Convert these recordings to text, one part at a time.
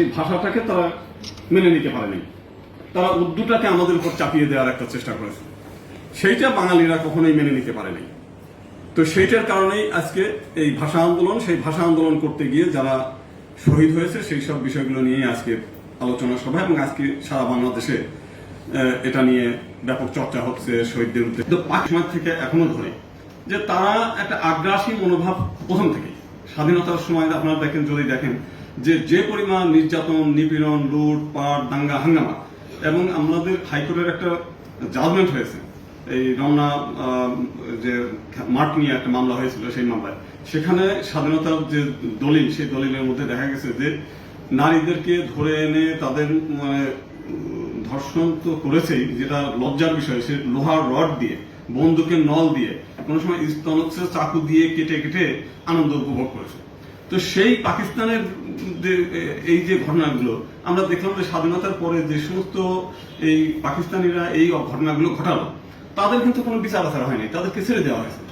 সেই ভাষাটাকে তারা মেনে নিতে পারেনি। তারা উর্দুটাকে আমাদের উপর চাপিয়ে দেওয়ার একটা চেষ্টা করেছে। সেইটা বাঙালিরা কখনোই মেনে নিতে পারেনি। তো সেইটার কারণেই আজকে এই ভাষা আন্দোলন, সেই ভাষা আন্দোলন করতে গিয়ে যারা শহীদ হয়েছে, সেই সব বিষয়গুলো নিয়ে আজকে আলোচনা সভা এবং আজকে সারা বাংলাদেশে এটা নিয়ে ব্যাপক চর্চা হচ্ছে শহীদদের উদ্দেশ্যে। কিন্তু পাকিস্তান থেকে এখনও ধরে যে তারা একটা আগ্রাসী মনোভাব প্রথম থেকেই। স্বাধীনতার সময় আপনারা দেখেন, যদি দেখেন যে যে পরিমাণ নির্যাতন, নিপীড়ন, লুট, পাট, দাঙ্গা, হাঙ্গামা, এবং আমাদের হাইকোর্টের একটা জাজমেন্ট হয়েছে। এই রমনা যে মাঠ নিয়ে একটা মামলা হয়েছিল সেই মামলায়। সেখানে স্বাধীনতার যে দলিল, সেই দলিলের মধ্যে দেখা গেছে যে নারীদেরকে ধরে এনে তাদের মানে ধর্ষণ তো করেছেই, যেটা লজ্জার বিষয়, সে লোহার রড দিয়ে, বন্দুকের নল দিয়ে, কোনো সময় স্তনচ্ছে চাকু দিয়ে কেটে কেটে আনন্দ উপভোগ করেছে। তো সেই পাকিস্তানের এই যে ঘটনাগুলো আমরা দেখলাম যে স্বাধীনতার পরে যে সমস্ত এই পাকিস্তানিরা এই ঘটনাগুলো ঘটালো তাদের কিন্তু কোনো বিচার আচার হয়নি তাদেরকে ছেড়ে দেওয়া হয়েছে।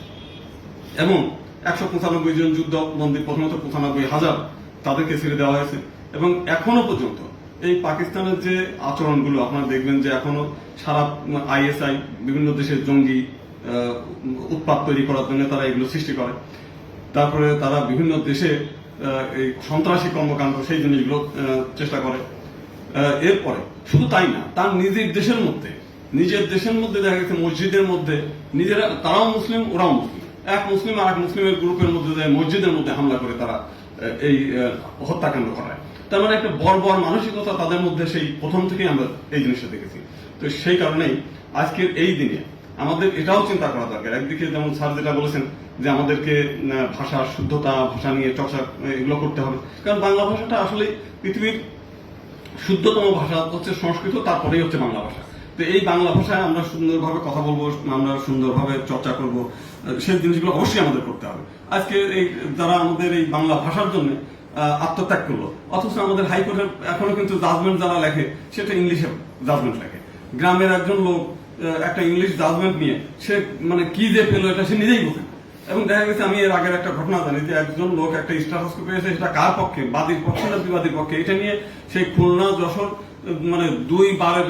এবং একশো পঁচানব্বই জন যুদ্ধ বন্দী প্রথমত পঁচানব্বই হাজার তাদেরকে ছেড়ে দেওয়া হয়েছে। এবং এখনও পর্যন্ত এই পাকিস্তানের যে আচরণগুলো আপনারা দেখবেন যে এখনও সারা আইএসআই বিভিন্ন দেশের জঙ্গি আহ, উৎপাত তৈরি করার জন্য তারা এগুলো সৃষ্টি করে। তারপরে তারা বিভিন্ন দেশে এই সন্ত্রাসী কর্মকাণ্ড, সেই জিনিসগুলো চেষ্টা করে। এরপরে, শুধু তাই না, তার নিজের দেশের মধ্যে, নিজের দেশের মধ্যে দেখা গেছে মসজিদের মধ্যে, নিজেরা, তারাও মুসলিম, ওরাও মুসলিম। এক মুসলিম আর এক মুসলিমের গ্রুপের মধ্যে যায় মসজিদের মধ্যে হামলা করে তারা এই হত্যাকাণ্ড ঘটায়। তার মানে একটা বর্বর মানসিকতা তাদের মধ্যে সেই প্রথম থেকেই আমরা এই জিনিসটা দেখেছি। তো সেই কারণেই আজকের এই দিনে আমাদের এটাও চিন্তা করা দরকার। একদিকে যেমন স্যার যেটা বলেছেন যে আমাদেরকে ভাষার শুদ্ধতা, ভাষা নিয়ে চর্চা এগুলো করতে হবে। কারণ বাংলা ভাষাটা আসলে পৃথিবীর শুদ্ধতম ভাষা হচ্ছে সংস্কৃত, তারপরেই হচ্ছে বাংলা ভাষা। তো এই বাংলা ভাষায় আমরা সুন্দরভাবে কথা বলব, আমরা সুন্দরভাবে চর্চা করব সেই জিনিসগুলো অবশ্যই আমাদের করতে হবে। আজকে এই যারা আমাদের এই বাংলা ভাষার জন্য আত্মত্যাগ করল, অথচ আমাদের হাইকোর্টের এখনও কিন্তু জাজমেন্ট যারা লেখে, সেটা ইংলিশে জাজমেন্ট লেখে। গ্রামের একজন লোক একটা ইংলিশ জাজমেন্ট নিয়ে সে মানে কি যে পেল এটা সে নিজেই বোঝে। এবং দেখা গেছে আমি এর আগের একটা ঘটনা জানি যে একজন লোক একটা স্টাটাস পেয়েছে সেটা কার পক্ষে বাদীর পক্ষে না বিবাদীর পক্ষে এটা নিয়ে সেই খুলনা যশোর মানে দুই বারের